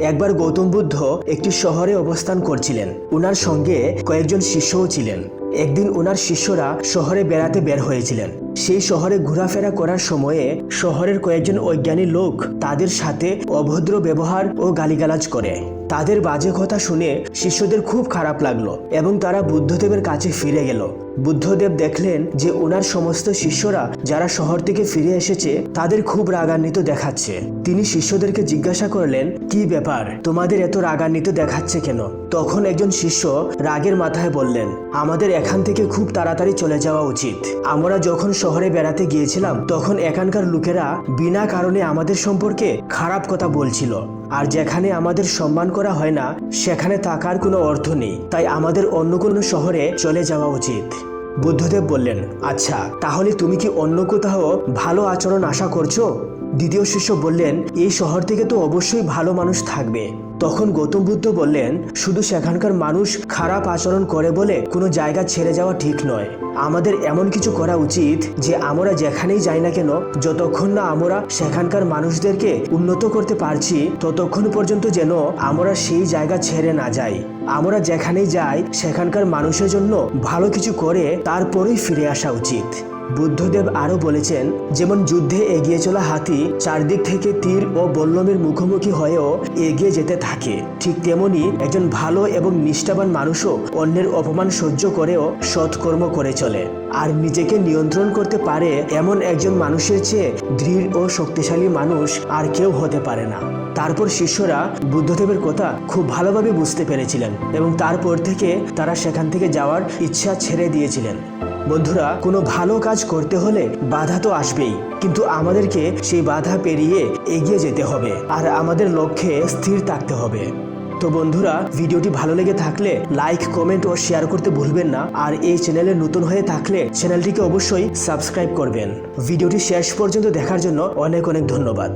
একবার গৌতম বুদ্ধ একটি শহরে অবস্থান করছিলেন। ওনার সঙ্গে কয়েকজন শিষ্যও ছিলেন। একদিন ওনার শিষ্যরা শহরে বেড়াতে বের হয়েছিলেন। সেই শহরে ঘোরাফেরা করার সময়ে শহরের কয়েকজন অজ্ঞানী লোক তাদের সাথে অভদ্র ব্যবহার ও গালিগালাজ করে। তাদের বাজে কথা শুনে শিষ্যদের খুব খারাপ লাগল এবং তারা বুদ্ধদেবের কাছে ফিরে গেল। বুদ্ধদেব দেখলেন যে ওনার সমস্ত শিষ্যরা যারা শহর থেকে ফিরে এসেছে, তাদের খুব রাগান্বিত দেখাচ্ছে। তিনি শিষ্যদেরকে জিজ্ঞাসা করলেন, কি ব্যাপার? তোমাদের এত রাগান্বিত দেখাচ্ছে কেন? তখন একজন শিষ্য রাগের মাথায় বললেন, আমাদের এখান থেকে খুব তাড়াতাড়ি চলে যাওয়া উচিত। আমরা যখন শহরে বেড়াতে গিয়েছিলাম, তখন এখানকার লোকেরা বিনা কারণে আমাদের সম্পর্কে খারাপ কথা বলছিল। আর যেখানে আমাদের সম্মান করা হয় না, সেখানে থাকার কোনো অর্থ নেই। তাই আমাদের অন্য কোনো শহরে চলে যাওয়া উচিত। বুদ্ধদেব বললেন আচ্ছা তাহলে তুমি কি অন্য কোথাও ভালো আচরণ আশা করছ? দ্বিতীয় শিষ্য বললেন, এই শহর থেকে তো অবশ্যই ভালো মানুষ থাকবে। তখন গৌতম বুদ্ধ বললেন, শুধু সেখানকার মানুষ খারাপ আচরণ করে বলে কোনো জায়গা ছেড়ে যাওয়া ঠিক নয়। আমাদের এমন কিছু করা উচিত যে আমরা যেখানেই যাই না কেন, যতক্ষণ না আমরা সেখানকার মানুষদেরকে উন্নত করতে পারছি, ততক্ষণ পর্যন্ত যেন আমরা সেই জায়গা ছেড়ে না যাই। আমরা যেখানেই যাই, সেখানকার মানুষের জন্য ভালো কিছু করে তারপরেই ফিরে আসা উচিত। বুদ্ধদেব আরও বলেছেন, যেমন যুদ্ধে এগিয়ে চলা হাতি চারদিক থেকে তীর ও বল্লমের মুখোমুখি হয়েও এগিয়ে যেতে থাকে। ঠিক তেমনি একজন ভালো এবং নিষ্ঠাবান মানুষও অন্যের অপমান সহ্য করেও সৎকর্ম করে চলে। আর নিজেকে নিয়ন্ত্রণ করতে পারে এমন একজন মানুষের চেয়ে দৃঢ় ও শক্তিশালী মানুষ আর কেউ হতে পারে না। তারপর শিষ্যরা বুদ্ধদেবের কথা খুব ভালোভাবে বুঝতে পেরেছিলেন এবং তারপর থেকে তারা সেখান থেকে যাওয়ার ইচ্ছা ছেড়ে দিয়েছিলেন। বন্ধুরা, কোনো ভালো কাজ করতে হলে বাধা তো আসবেই। কিন্তু আমাদেরকে সেই বাধা পেরিয়ে এগিয়ে যেতে হবে আর আমাদের লক্ষ্যে স্থির থাকতে হবে। তো বন্ধুরা, ভিডিওটি ভালো লেগে থাকলে লাইক, কমেন্ট ও শেয়ার করতে ভুলবেন না আর এই চ্যানেলে নতুন হয়ে থাকলে চ্যানেলটিকে অবশ্যই সাবস্ক্রাইব করবেন। ভিডিওটি শেষ পর্যন্ত দেখার জন্য অনেক অনেক ধন্যবাদ।